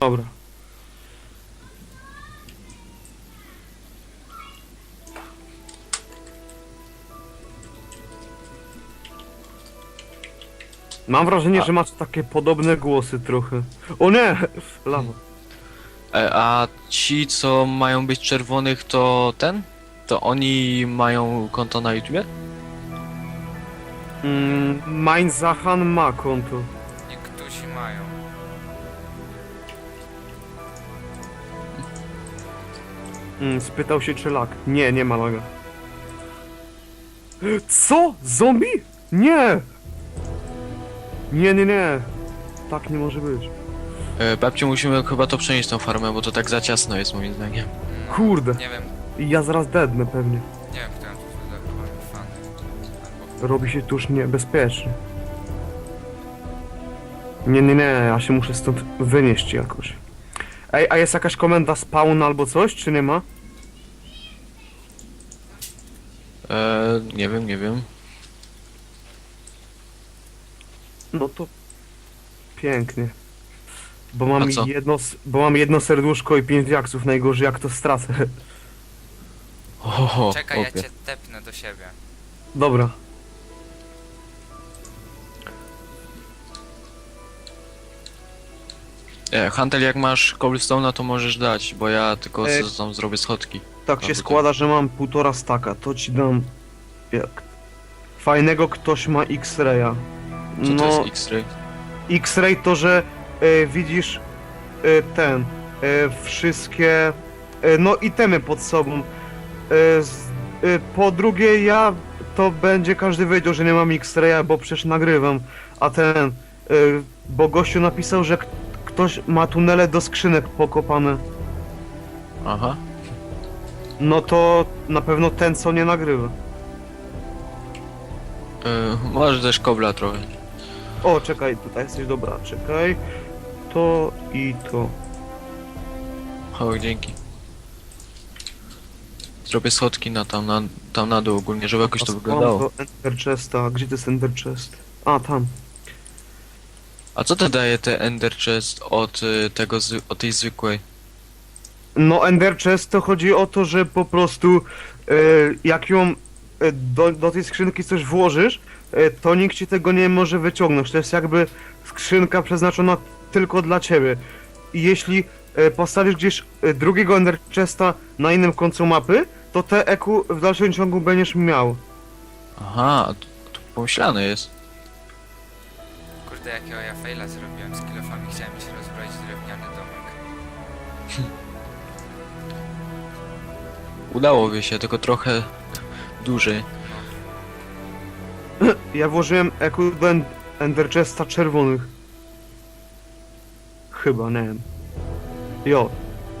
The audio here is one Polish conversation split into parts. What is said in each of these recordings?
Dobra. Mam wrażenie, że masz takie podobne głosy trochę. O nie! Lawa. E, A ci, co mają być czerwonych, to ten? To oni mają konto na YouTubie? Mm, mein Zachan ma konto. Niektórzy mają. Mm, spytał się czy lak. Nie, nie ma laga. Co? Zombie? Nie! Nie, nie, nie. Tak nie może być. E, Babciu, musimy chyba to przenieść tą farmę, bo to tak za ciasno jest moim zdaniem. No, Kurde. Nie wiem, Ja zaraz dednę pewnie. nie wiem, kto tu zachowany fany. Albo Robi się tuż niebezpiecznie. Nie, nie, nie, ja się muszę stąd wynieść jakoś. Ej, a jest jakaś komenda spawn albo coś, czy nie ma? E, nie wiem, nie wiem. No to pięknie. Bo A mam co? jedno, s- bo mam jedno serduszko i pięć diaksów, najgorzej jak to stracę. Oho, Czekaj, ja cię tepnę do siebie. Dobra. E, Hantel, jak masz cobblestone'a, to możesz dać, bo ja tylko E, z- tam zrobię schodki. Tak się Dobra, składa, że mam półtora staka, to ci dam jak. Fajnego ktoś ma X-raya. Co no, to jest X-ray? X-ray to, że e, widzisz e, ten, e, wszystkie, e, no itemy pod sobą. E, z, e, po drugie ja, to będzie każdy wiedział, że nie mam X-raya, bo przecież nagrywam. A ten, e, bo gościu napisał, że k- ktoś ma tunele do skrzynek pokopane. Aha. No to na pewno ten, co nie nagrywa. E, może też kobla trochę. O, czekaj, tutaj jesteś dobra, czekaj. To i to. O, dzięki. Zrobię schodki na tam, na, tam na dół ogólnie, żeby jakoś to wyglądało. to Ender Chesta, gdzie to jest Ender Chest? A, tam. A co to daje te Ender Chest od y, tego, od tej zwykłej? No, Ender Chest to chodzi o to, że po prostu e, jak ją e, do, do tej skrzynki coś włożysz, e, to nikt ci tego nie może wyciągnąć. To jest jakby skrzynka przeznaczona tylko dla ciebie. I jeśli e, postawisz gdzieś e, drugiego Ender Chesta na innym końcu mapy, to te EQ w dalszym ciągu będziesz miał. Aha, to, to pomyślane jest. Kurde, jakiego ja faila zrobiłem z kilofami. Chciałem się rozbroić drewniany domek. Udałoby się, tylko trochę dłużej. Ja włożyłem EQ do en- Ender Chesta czerwonych. Chyba, nie wiem. Jo,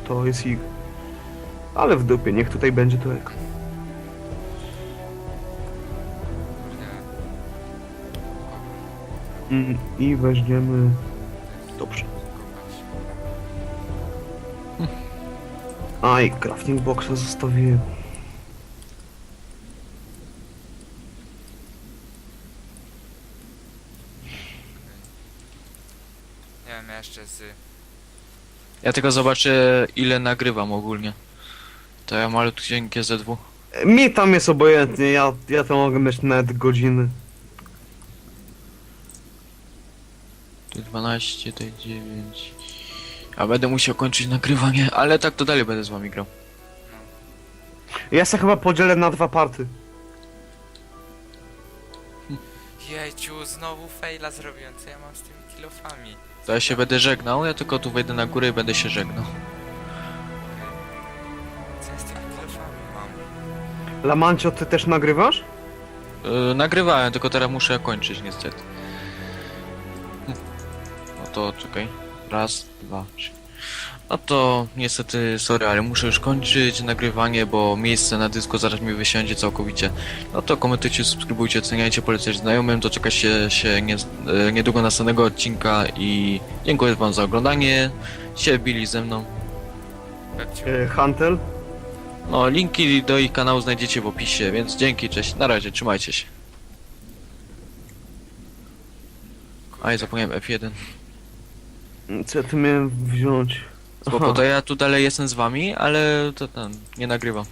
to jest ich. Ale w dupie, niech tutaj będzie to EQ. Kurde, Mm, I weźmiemy... Dobrze. Aj, crafting boxa zostawiłem. Nie wiem, ja jeszcze z... Ja tylko zobaczę ile nagrywam ogólnie. To ja malutkie GZ2. Mi tam jest obojętnie, ja, ja to mogę mieć nawet godziny. Tu 12, to 9. A będę musiał kończyć nagrywanie, ale tak to dalej będę z wami grał. Ja się chyba podzielę na dwa party. Jejciu, znowu faila zrobiłem. Co ja mam z tymi kilofami? To ja się będę żegnał, ja tylko tu wejdę na górę i będę się żegnał. Lamancio, ty też nagrywasz? Yy, nagrywałem, tylko teraz muszę kończyć niestety. No to czekaj. Raz, dwa, trzy. No to niestety, sorry, ale muszę już kończyć nagrywanie, bo miejsce na dysku zaraz mi wysiądzie całkowicie. No to komentujcie, subskrybujcie, oceniajcie, polecajcie znajomym, doczekacie się nie, e, niedługo następnego odcinka i dziękuję wam za oglądanie. Się bili ze mną. E, Hantel? No, linki do ich kanału znajdziecie w opisie, więc dzięki, cześć, na razie, trzymajcie się. Aj, zapomniałem F1. Co ja tu miałem wziąć? Spoko, Aha. to ja tu dalej jestem z wami, ale to ten, nie nagrywam.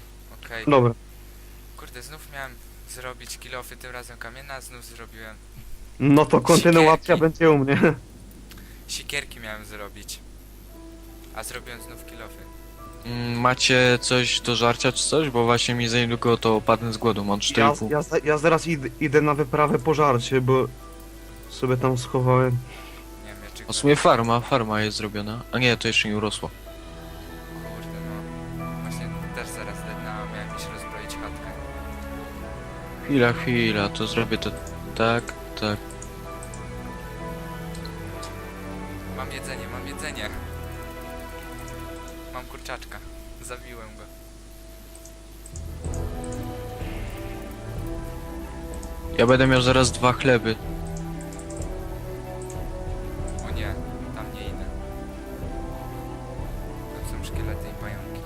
Okej. Dobra. Kurde, znów miałem zrobić kilofy, tym razem kamienna, a znów zrobiłem. No to kontynuacja Sikierki. będzie u mnie. Sikierki miałem zrobić. A zrobiłem znów kilofy. Mm, Macie coś do żarcia czy coś? Bo właśnie mi za niedługo to padnę z głodu, mam Ja, 4,5. ja, za- ja zaraz id, idę na wyprawę pożarcie, bo sobie tam schowałem. Nie wiem, ja w sumie farma, farma jest zrobiona. A nie, to jeszcze nie urosło. Kurde, no. Właśnie też zaraz dedna, miałem iść rozbroić chatkę. Chwila, chwila, to zrobię to tak, tak. Mam jedzenie, mam jedzenie. Mam kurczaczka. Zabiłem go. Ja będę miał zaraz dwa chleby. O nie, tam nie idę. Tam są szkielety i pająki.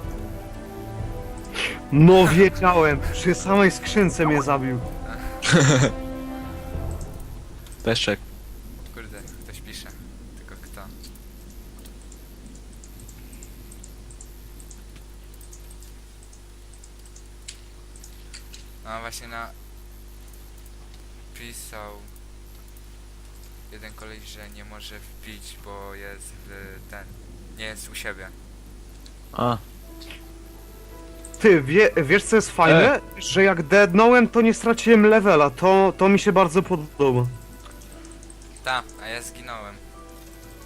No wiedziałem, przy samej skrzynce mnie zabił. Peszek. Kurde, ktoś pisze. Tylko kto? No właśnie na... Pisał... Jeden koleś, że nie może wbić, bo jest w ten... Nie jest u siebie. A, Ty, wie, wiesz co jest fajne? Że jak deadnąłem, to nie straciłem levela. To, to mi się bardzo podoba. Ta, a ja zginąłem.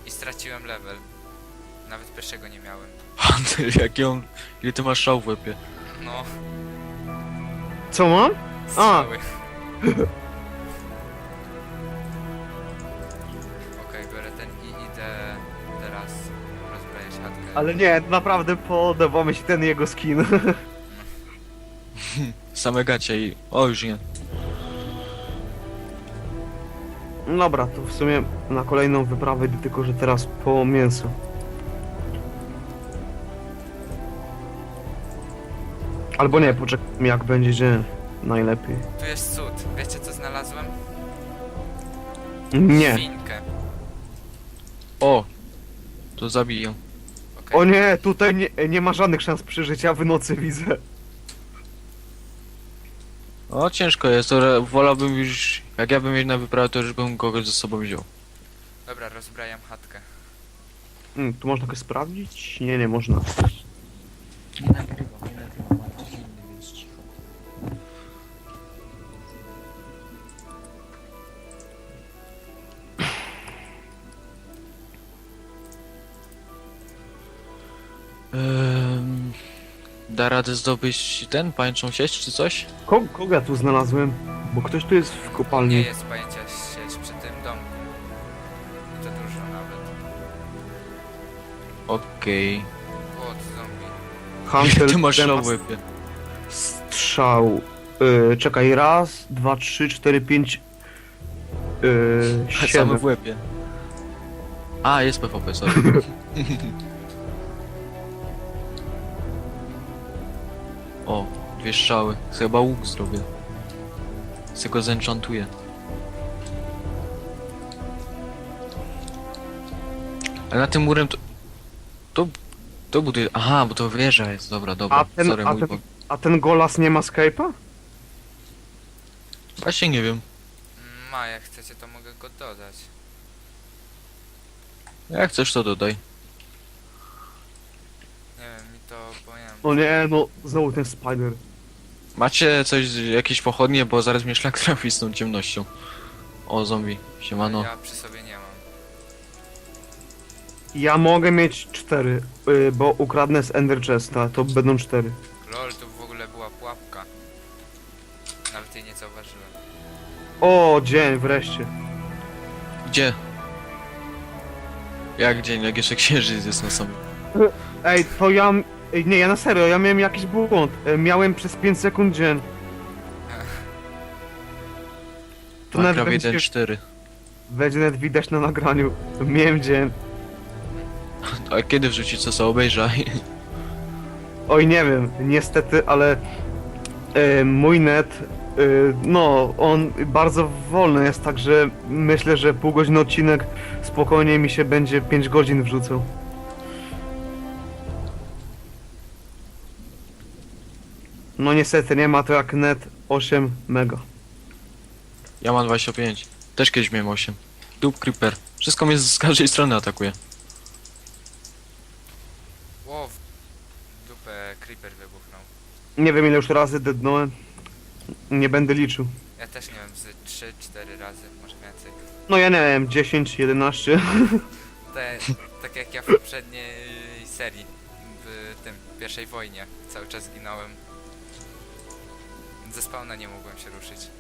I straciłem level. Nawet pierwszego nie miałem. Hunter, jak ją... Ile ty masz szał w łepie? No, Co mam? strzały. Okej, Ale nie, naprawdę podoba mi się ten jego skin. Same gacie i... O, już nie. Dobra, to w sumie na kolejną wyprawę idę, tylko że teraz po mięso. Albo nie, poczekaj jak będzie dzień. Najlepiej. Tu jest cud. Wiecie co znalazłem? Nie. Świnkę. O! To zabiję. Okej. O nie, tutaj nie, nie ma żadnych szans przeżycia w nocy widzę. O, ciężko jest, to re- wolałbym już... Jak ja bym miał na wyprawę, to już bym kogoś ze sobą wziął. Dobra, rozbrajam chatkę. Mm, tu można go sprawdzić? Nie, nie można. Da radę zdobyć ten, pańczą sieć czy coś? Ko kogo ja tu znalazłem? Bo ktoś tu jest w Nie kopalni. jest pojęcia sieć przy tym domku. I to dużo nawet. Okej. Płot zombie. Hunter Ty masz w łepie. strzał. Yy, czekaj, raz, dwa, trzy, cztery, pięć. Yy, Same siedem. w łepie. A, jest PvP, sorry. o, dwie strzały. Chyba łuk zrobię. Se go zenchantuję. Ale na tym murem to... To... To buduje... Aha, bo to wieża jest. Dobra, dobra. A ten, sorry, a, mój ten, błąd. a ten golas nie ma Skype'a? Właśnie nie wiem. Mm, Ma, jak chcecie to mogę go dodać. Jak chcesz to dodaj. Nie wiem, mi to powiem. No nie, no znowu ten spider. Macie coś, jakieś pochodnie, bo zaraz mnie szlak trafi z tą ciemnością. O, zombie. Siemano. Ja przy sobie nie mam. Ja mogę mieć cztery, yy, bo ukradnę z Ender Chesta, to będą cztery. Lol, tu w ogóle była pułapka. Nawet jej nie zauważyłem. O, dzień, wreszcie. Gdzie? Jak dzień, jak jeszcze księżyc jest na samym. Ej, to ja... Ej, nie, ja na serio, ja miałem jakiś błąd. E, Miałem przez 5 sekund dzień. To nawet Minecraft będzie, 1.4. będzie nawet widać na nagraniu. Miałem dzień. A kiedy wrzucić co sobie obejrzaj? Oj, nie wiem, niestety, ale e, mój net, e, no, on bardzo wolny jest, także myślę, że pół godziny odcinek spokojnie mi się będzie 5 godzin wrzucał. No niestety, nie ma to jak net 8 mega. Ja mam 25. Też kiedyś miałem 8. Dup creeper. Wszystko mnie z każdej strony atakuje. Ło, w dupę creeper wybuchnął. Nie wiem ile już razy dednąłem. Nie będę liczył. Ja też nie wiem, z 3-4 razy, może więcej. No ja nie wiem, 10, 11. Te, tak jak ja w poprzedniej serii, w tym pierwszej wojnie, cały czas ginąłem. Ze spawna nie mogłem się ruszyć.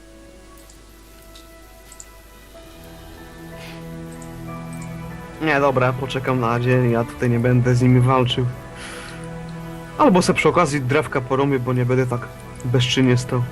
Nie, dobra, poczekam na dzień, ja tutaj nie będę z nimi walczył. Albo se przy okazji drewka porobię, bo nie będę tak bezczynnie stał.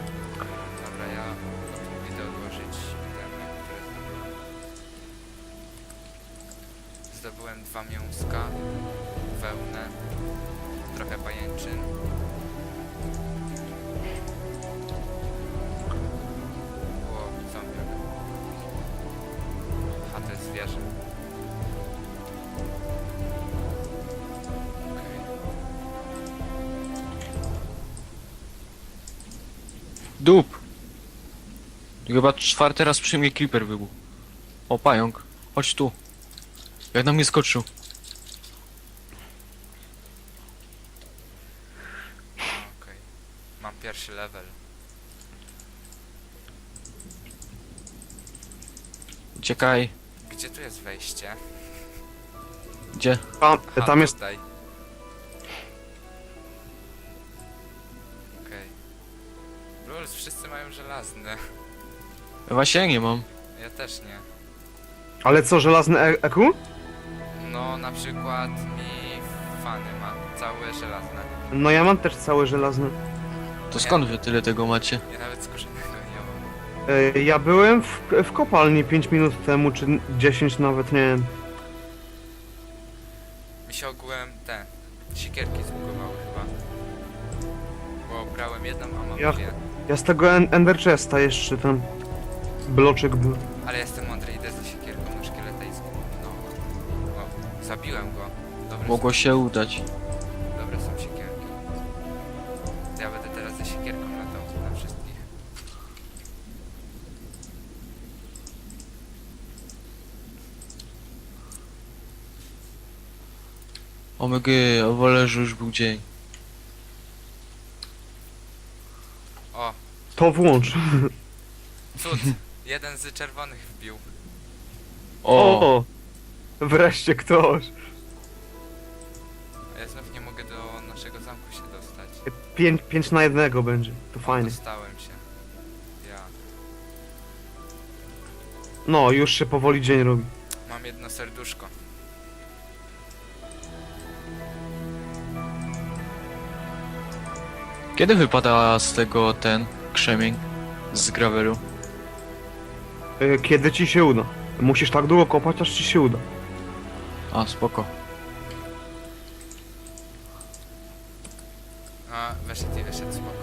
Chyba czwarty raz przy mnie creeper wybuchł. O, pająk. Chodź tu. Jak na mnie skoczył. Okej. Mam pierwszy level. Uciekaj. Gdzie tu jest wejście? Gdzie? Tam, A, tam jest... Tutaj. Okej. Rules, wszyscy mają żelazne. Ja Właśnie nie mam. Ja też nie. Ale co, żelazny e EQ? No, na przykład mi fany ma całe żelazne. No ja mam też całe żelazne. To skąd wy tyle tego macie? Ja nawet skórzanego nie mam. E, ja byłem w, w kopalni 5 minut temu, czy 10 nawet, nie wiem. Mi się ogółem te siekierki zbugowały chyba. Bo brałem jedną, a mam Ja- dwie. Ja z tego en Ender Chesta jeszcze ten bloczek był. Ale jestem mądry, idę ze siekierką na szkieleta i z... No. O, zabiłem go. Dobre Mogło się udać. Są, dobre są siekierki. Ja będę teraz ze siekierką latał na wszystkich. Omygy, o wolę, że już był dzień. O, To włącz. cud! Jeden z czerwonych wbił. O! O! Wreszcie ktoś. A ja znów nie mogę do naszego zamku się dostać. 5, 5 na jednego będzie. To fajnie. Dostałem się. Ja. No, już się powoli dzień robi. Mam jedno serduszko. Kiedy wypada z tego ten krzemień z gravelu? E, Kiedy ci się uda? Musisz tak długo kopać, aż ci się uda. A, spoko. A, wyszedł i wyszedł, spoko.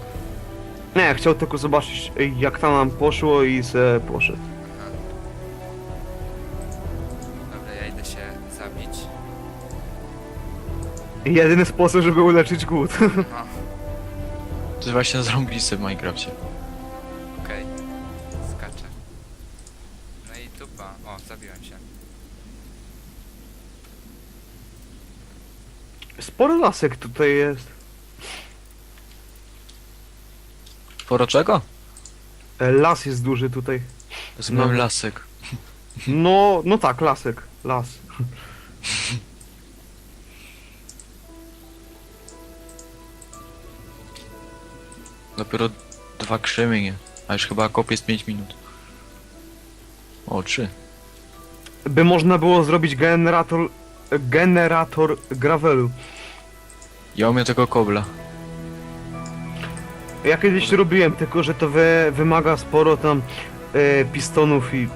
Nie, chciał tylko zobaczyć e, jak tam nam poszło i se poszedł. Aha. Dobra, ja idę się zabić. Jedyny sposób, żeby uleczyć głód. No, To jest właśnie zarąbiste w Minecrafcie. Spory lasek tutaj jest. Sporo czego? E, Las jest duży tutaj. Jest No. lasek. No, no tak, lasek. Las. Dopiero dwa krzemienie. A już chyba kop jest 5 minut. O, trzy. By można było zrobić generator... Generator gravelu. Ja umiem tego kobla. Ja kiedyś robiłem, tylko że to wy, wymaga sporo tam e, pistonów i...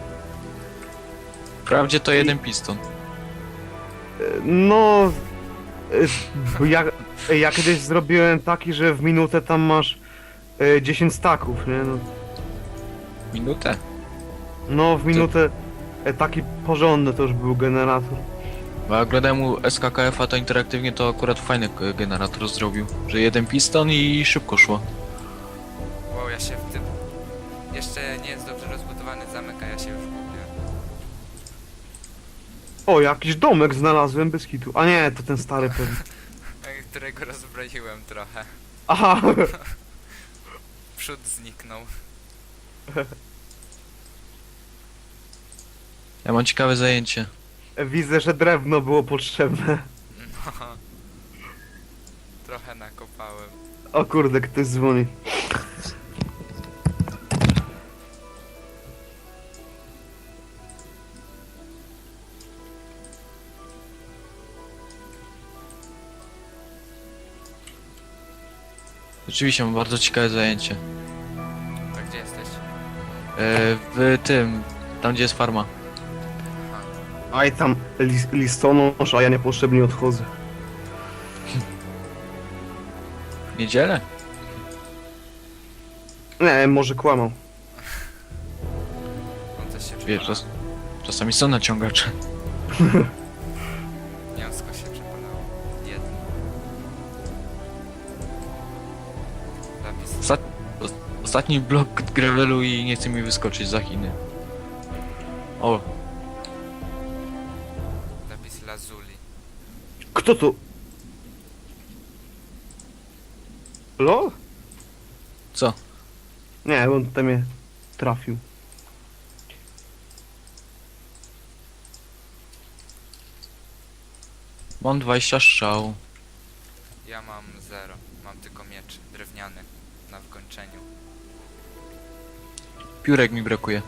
Wprawdzie to jeden piston. E, no... E, ja, Ja kiedyś zrobiłem taki, że w minutę tam masz e, 10 staków, nie? No, Minutę? no w minutę e, taki porządny to już był generator. Bo jak oglądałem u SKKF-a to interaktywnie to akurat fajny k- generator zrobił. Że jeden piston i szybko szło. Wow, ja się w tym... Jeszcze nie jest dobrze rozbudowany zamek, a ja się już gubię. O, jakiś domek znalazłem bez kitu. A nie, to ten stary pewnie. Którego rozbroiłem trochę. Aha, Przód zniknął. Ja mam ciekawe zajęcie. Widzę, że drewno było potrzebne. No. Trochę nakopałem. O kurde, ktoś dzwoni. Rzeczywiście mam bardzo ciekawe zajęcie. A gdzie jesteś? E, w tym, tam gdzie jest farma. Aj tam lis listonosz, a ja niepotrzebnie odchodzę. W niedzielę? Nie, może kłamał. On coś się Wiesz, przepala. czas, czasami są naciągacze. Mięsko się przepalało. Jedno. Lapis. Ostatni blok gravelu i nie chce mi wyskoczyć za Chiny. O, Kto to? Lo? co? Nie, on tam mnie trafił. Mam 20 strzał. Ja mam zero. Mam tylko miecz drewniany na wykończeniu. Piórek mi brakuje.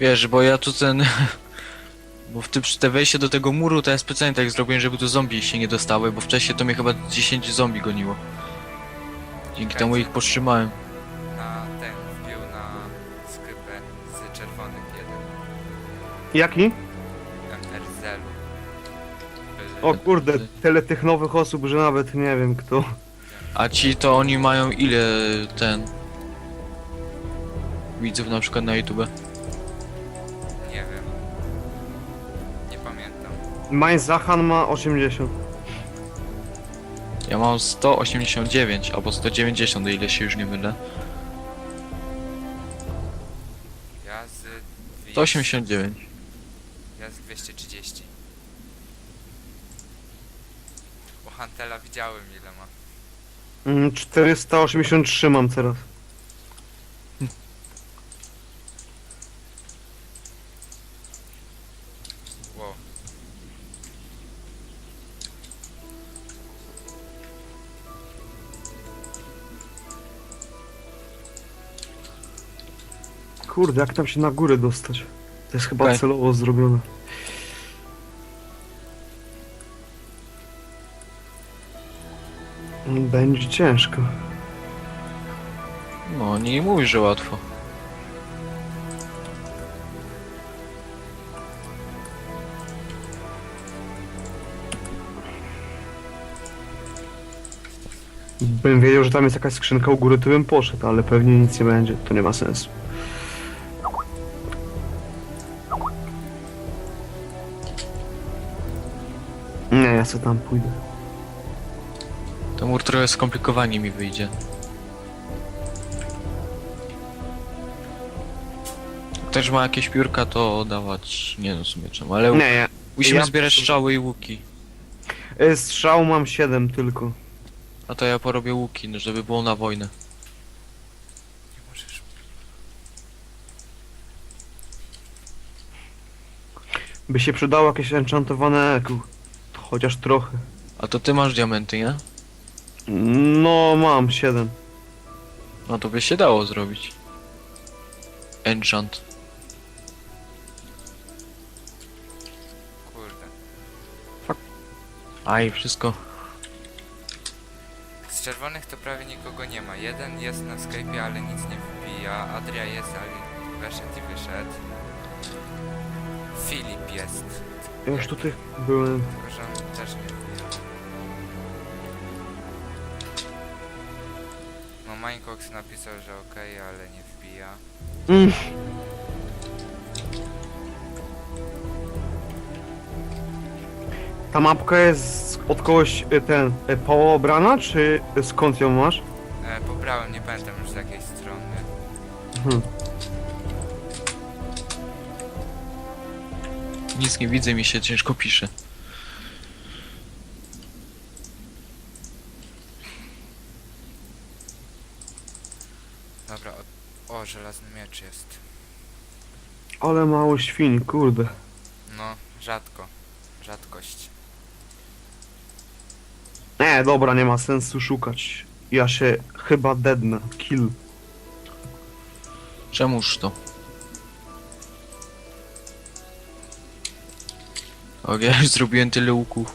Wiesz, bo ja tu ten... Bo w tym, te wejście do tego muru to ja specjalnie tak zrobiłem, żeby tu zombie się nie dostały, bo wcześniej to mnie chyba 10 zombie goniło. Dzięki temu ich powstrzymałem. Na ten wbił na skrypę z czerwonych jeden. Jaki? MRZL. O kurde, tyle tych nowych osób, że nawet nie wiem kto. A ci to oni mają ile ten... Widzów na przykład na YouTube? Mein Zachan ma 80. Ja mam 189 albo 190, o ile się już nie mylę. Ja z... 200 189. Ja z 230. U Hantela widziałem ile ma. Mm, 483 mam teraz. Kurde, jak tam się na górę dostać? To jest chyba Okej. celowo zrobione. Będzie ciężko. No, nie mówisz, że łatwo. Bym wiedział, że tam jest jakaś skrzynka u góry, to bym poszedł, ale pewnie nic nie będzie, to nie ma sensu. Sobie tam pójdę. To mur trochę skomplikowanie mi wyjdzie. Ktoś ma jakieś piórka, to dawać nie no czemu, ale Nie, ja, musimy ja- zbierać strzały i łuki. e, strzał mam 7 tylko. A to ja porobię łuki, no, żeby było na wojnę. Nie możesz. By się przydało jakieś enchantowane eku. Chociaż trochę. A to ty masz diamenty, nie? No, mam 7. No to by się dało zrobić. Enchant. Kurde. Aj, wszystko. Z czerwonych to prawie nikogo nie ma. Jeden jest na Skype'ie, ale nic nie wbija. Adria jest, ale weszedł i wyszedł. Filip jest. Ja już tutaj byłem. On też nie wbija. No Minecox napisał, że okej, ale nie wbija. Mm. Ta mapka jest od kogoś e, ten e, poobrana, czy skąd ją masz? E, pobrałem, nie pamiętam już z jakiej strony. Hmm. Nic nie widzę, mi się ciężko pisze. Dobra, o, o żelazny miecz jest. Ale mało świń, kurde. No, rzadko. Rzadkość. Nie, dobra, nie ma sensu szukać. Ja się chyba deadnę. Kill. Czemuż to? O, ja już zrobiłem tyle łuków,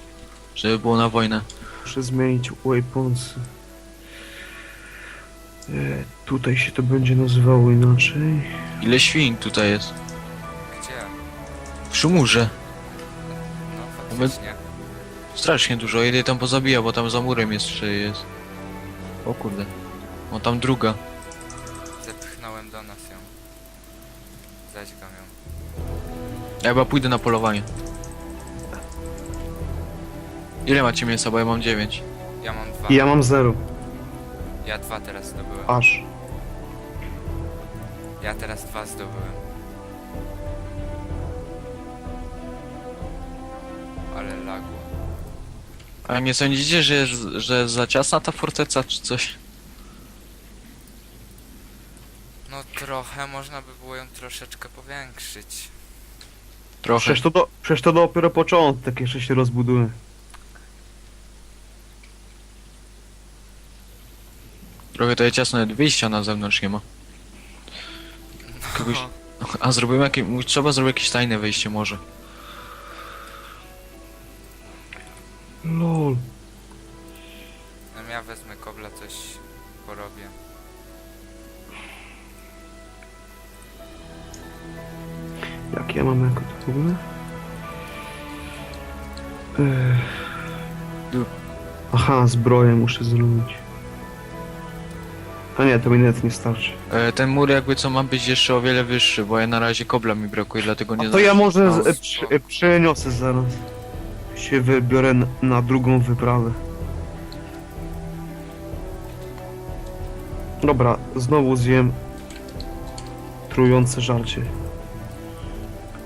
żeby było na wojnę. Muszę zmienić waypointsy. E, tutaj się to będzie nazywało inaczej. Ile świń tutaj jest? Gdzie? Przy murze. No, faktycznie. Strasznie dużo, jedę tam pozabija, bo tam za murem jeszcze jest. O kurde. O tam druga. Zepchnąłem do nas ją. Zaćgam ją. Ja chyba pójdę na polowanie. Ile macie mięsa, bo ja mam 9. Ja mam dwa. I ja mam zero. Ja dwa teraz zdobyłem. Aż. Ja teraz dwa zdobyłem. Ale lagło. A nie sądzicie, że jest, że za ciasna ta forteca czy coś? No trochę, można by było ją troszeczkę powiększyć. Trochę. Przecież to, do, przecież to dopiero początek, jeszcze się rozbuduje. Trochę to jest ciasno, nawet wyjścia na zewnątrz nie ma. Kogoś... A zrobimy jakieś... Trzeba zrobić jakieś tajne wejście może. Lol. no ja wezmę kobla, coś porobię. Jak ja mam jako to w ogóle? Ech. Aha, zbroję muszę zrobić. A nie, to mi net nie starczy. E, ten mur jakby co ma być jeszcze o wiele wyższy, bo ja na razie kobla mi brakuje, dlatego nie A to ja może No, z, e, przy, e, przeniosę zaraz. Się wybiorę n- na drugą wyprawę. Dobra, znowu zjem trujące żarcie.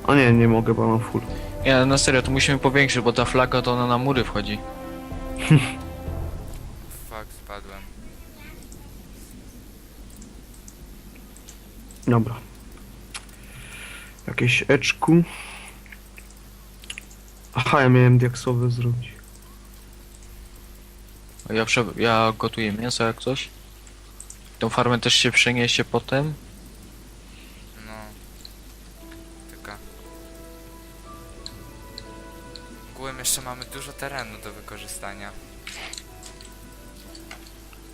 A nie, nie mogę, bo mam full. Nie, na serio, to musimy powiększyć, bo ta flaga to ona na mury wchodzi. Fuck, spadłem. Dobra. Jakieś eczku. Aha, ja miałem diaksowe zrobić. Ja, prze... ja gotuję mięso jak coś. Tą farmę też się przeniesie potem. No. Tylko. Ogółem jeszcze mamy dużo terenu do wykorzystania.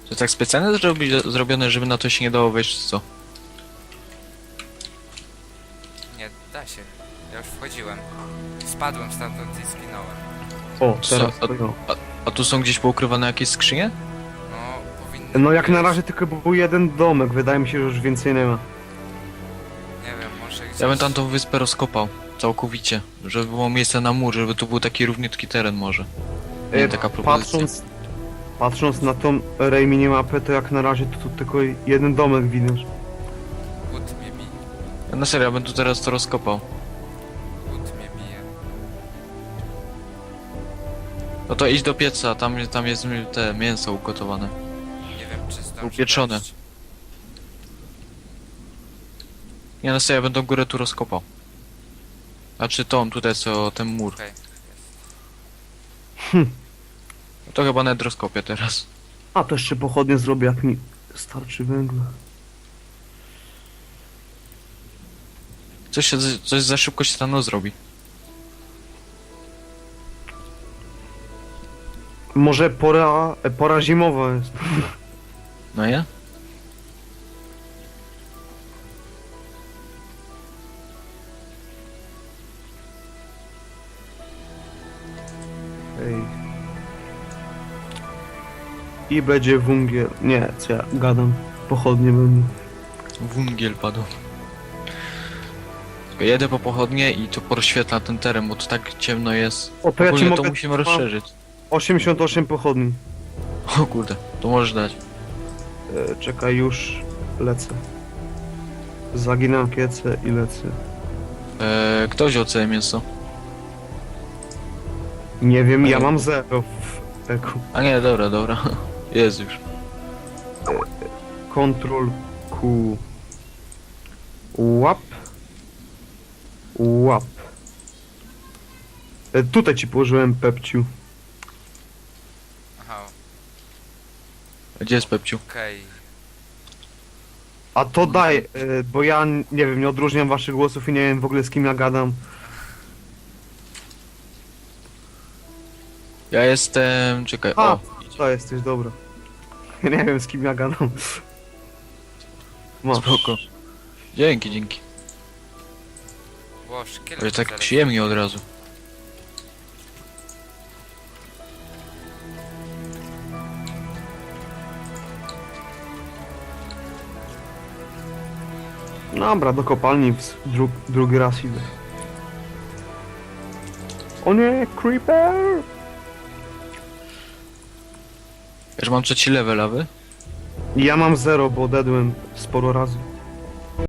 To tak specjalnie zrobi... zrobione, żeby na to się nie dało wejść, czy co? Da się. Ja już wchodziłem. Spadłem stamtąd i zginąłem. O, teraz A- to ja. A tu są gdzieś poukrywane jakieś skrzynie? No, powinny No jak na być. razie tylko był jeden domek, wydaje mi się, że już więcej nie ma. Nie wiem, może gdzieś... Ja bym tam tą wyspę rozkopał. Całkowicie. Żeby było miejsce na mur, żeby tu był taki równiutki teren może. Nie, E, taka propozycja. Patrząc, patrząc na tą Ray minimapę, to jak na razie to tu tylko jeden domek widać. Ja na serio, ja bym tu teraz to rozkopał. Łód mnie bije. No to idź do pieca, tam, tam jest mi- te mięso ugotowane. Nie wiem, czy zdążę Upieczone. wejść. Nie na serio, ja bym tą górę tu rozkopał. Znaczy tą, tutaj co, ten mur. Okej. No to chyba nawet rozkopię teraz. A to jeszcze pochodnie zrobię, jak mi starczy węgla. Coś, coś za szybko się rano zrobi. Może pora, pora zimowa jest. No ja? Ej. I będzie wungiel. Nie, co ja gadam. Pochodnie będą. Wungiel padł. Jedę po pochodnie i to porozświetla ten teren, bo to tak ciemno jest. O, to ja ci to mogę... musimy rozszerzyć. 88 pochodni. O kurde, to możesz dać. E, czekaj, już lecę. Zaginam kiece i lecę. Eee, kto wziął całe mięso? Nie wiem, ja mam zero w eku. A nie, dobra, dobra. Jest już. Ctrl Q. Łap. Łap. E, tutaj ci położyłem pepciu. Aha, Gdzie jest Pepciu? okej. A to daj, e, bo ja n- nie wiem, nie odróżniam waszych głosów i nie wiem w ogóle z kim ja gadam. Ja jestem... czekaj, A, o. to jesteś dobra. Nie wiem z kim ja gadam. Masz. Spoko. Dzięki, dzięki. Szkielet Ale tak zaraz. przyjemnie od razu. Dobra, do kopalni w- dru drugi raz idę. O nie, creeper! Wiesz, mam trzeci level, a wy? Ja mam zero, bo dedłem sporo razy.